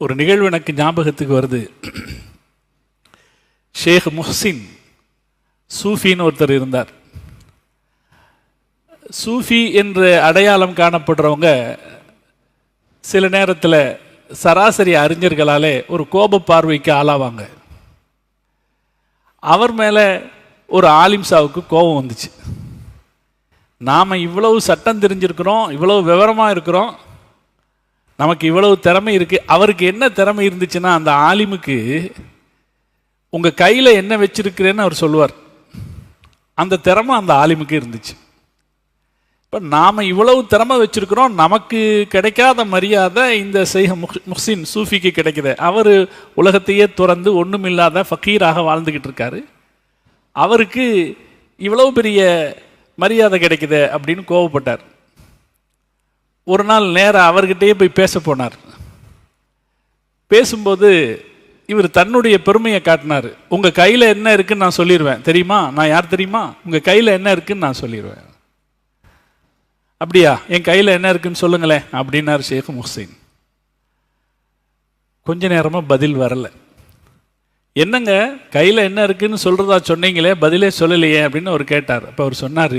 ஒரு நிகழ்வு எனக்கு ஞாபகத்துக்கு வருது. ஷேக் முஹ்சின் சூஃபின்னு ஒருத்தர் இருந்தார். சூஃபி என்று அடையாளம் காணப்படுறவங்க சில நேரத்தில் சராசரி அறிஞர்களாலே ஒரு கோப பார்வைக்கு ஆளாவாங்க. அவர் மேலே ஒரு ஆலிம்சாவுக்கு கோபம் வந்துச்சு. நாம் இவ்வளவு சட்டம் தெரிஞ்சிருக்கிறோம் இவ்வளவு விவரமாக இருக்கிறோம் நமக்கு இவ்வளவு திறமை இருக்குது அவருக்கு என்ன திறமை இருந்துச்சுன்னா அந்த ஆலிமுக்கு உங்கள் கையில் என்ன வச்சிருக்கிறேன்னு அவர் சொல்லுவார். அந்த திறமை அந்த ஆலிமுக்கு இருந்துச்சு. இப்போ நாம் இவ்வளவு திறமை வச்சுருக்கிறோம் நமக்கு கிடைக்காத மரியாதை இந்த செய்க முஹ்சின் சூஃபிக்கு கிடைக்கிது. அவர் உலகத்தையே துறந்து ஒன்றுமில்லாத ஃபக்கீராக வாழ்ந்துக்கிட்டு இருக்காரு. அவருக்கு இவ்வளவு பெரிய மரியாதை கிடைக்குது அப்படின்னு கோவப்பட்டார். ஒரு நாள் நேராக அவர்கிட்டயே போய் பேச போனார். பேசும்போது இவர் தன்னுடைய பெருமையை காட்டினார். உங்கள் கையில் என்ன இருக்குன்னு நான் சொல்லிடுவேன் தெரியுமா? நான் யார் தெரியுமா? உங்கள் கையில் என்ன இருக்குன்னு நான் சொல்லிடுவேன் அப்படியா? என் கையில் என்ன இருக்குன்னு சொல்லுங்களேன். அப்படின்னார் ஷேக் முஹ்சின். கொஞ்ச நேரமாக பதில் வரல. என்னங்க? கையில் என்ன இருக்குன்னு சொல்கிறதா சொன்னீங்களே? பதிலே சொல்லலையே? அப்படின்னு அவர் கேட்டார். அப்போ அவர் சொன்னார்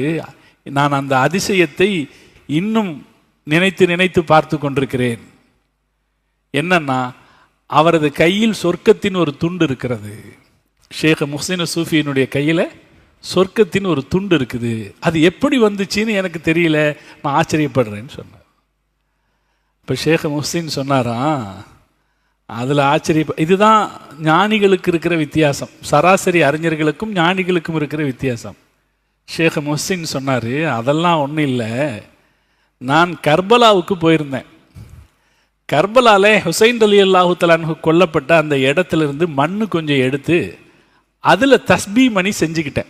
நான் அந்த அதிசயத்தை இன்னும் நினைத்து நினைத்து பார்த்து கொண்டிருக்கிறேன். என்னன்னா அவரது கையில் சொர்க்கத்தின் ஒரு துண்டு இருக்கிறது. ஷேக் முஹ்சின் சூஃபியினுடைய கையில் சொர்க்கத்தின் ஒரு துண்டு இருக்குது. அது எப்படி வந்துச்சுன்னு எனக்கு தெரியல. நான் ஆச்சரியப்படுறேன்னு சொன்னார். இப்போ ஷேக் முஹசின் சொன்னாராம் அதில் ஆச்சரிய இதுதான் ஞானிகளுக்கு இருக்கிற வித்தியாசம். சராசரி அறிஞர்களுக்கும் ஞானிகளுக்கும் இருக்கிற வித்தியாசம். ஷேக் முஹசின் சொன்னார் அதெல்லாம் ஒன்றும் இல்லை. நான் கர்பலாவுக்கு போயிருந்தேன். கர்பலாலே ஹுசைன் அலி அல்லாஹு கொல்லப்பட்ட அந்த இடத்துல இருந்து மண்ணு கொஞ்சம் எடுத்து அதில் தஸ்பி மணி செஞ்சுக்கிட்டேன்.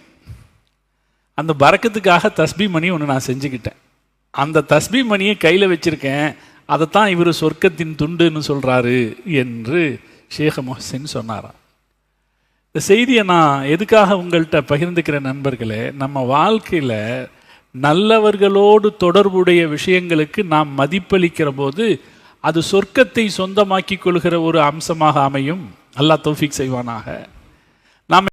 அந்த பறக்கத்துக்காக தஸ்பி மணி ஒன்று நான் செஞ்சுக்கிட்டேன். அந்த தஸ்பி மணியை கையில் வச்சுருக்கேன். அதைத்தான் இவர் சொர்க்கத்தின் துண்டுன்னு சொல்கிறாரு என்று ஷேக் மொஹசின் சொன்னாராம். இந்த செய்தியை நான் எதுக்காக உங்கள்கிட்ட பகிர்ந்துக்கிற நண்பர்களே நம்ம வாழ்க்கையில் நல்லவர்களோடு தொடர்புடைய விஷயங்களுக்கு நாம் மதிப்பளிக்கிற போது அது சொர்க்கத்தை சொந்தமாக்கி கொள்கிற ஒரு அம்சமாக அமையும். அல்லாஹ் தௌஃபிக் செய்வானாக.